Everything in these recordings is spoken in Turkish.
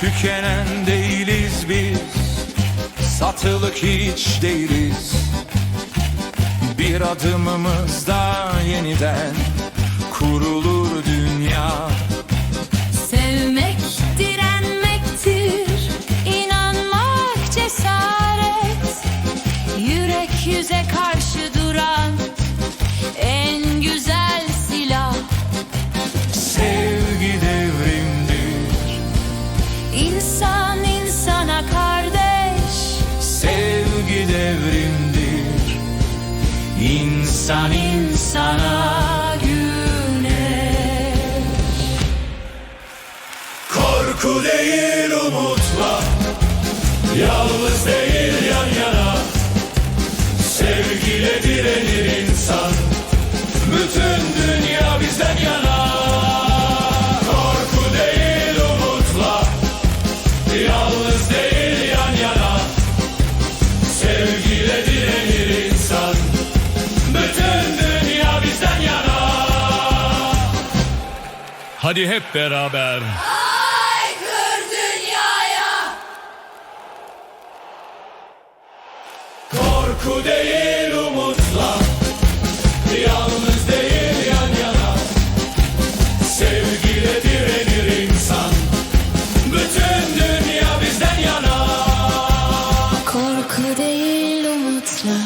Tükenen değiliz biz Satılık hiç değiliz. Bir adımımız adımımızda İnsan insana güneş. Korku değil umutla Yalnız değil yan yana Sevgiyle direnir Hadi hep beraber. Aykır dünyaya. Korku değil umutla Yalnız değil yan yana Sevgiyle direnir insan Bütün dünya bizden yana Korku değil umutla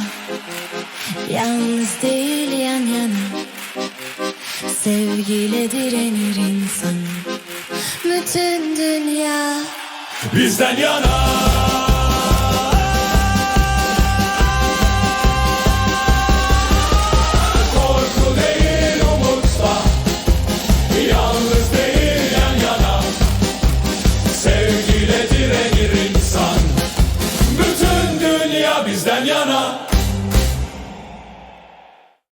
Yalnız değil Sevgiyle direnir insan. Bütün dünya Bizden yana. Korku değil umutla Yalnız değil yan Sevgiyle direnir insan. Bütün dünya bizden yana.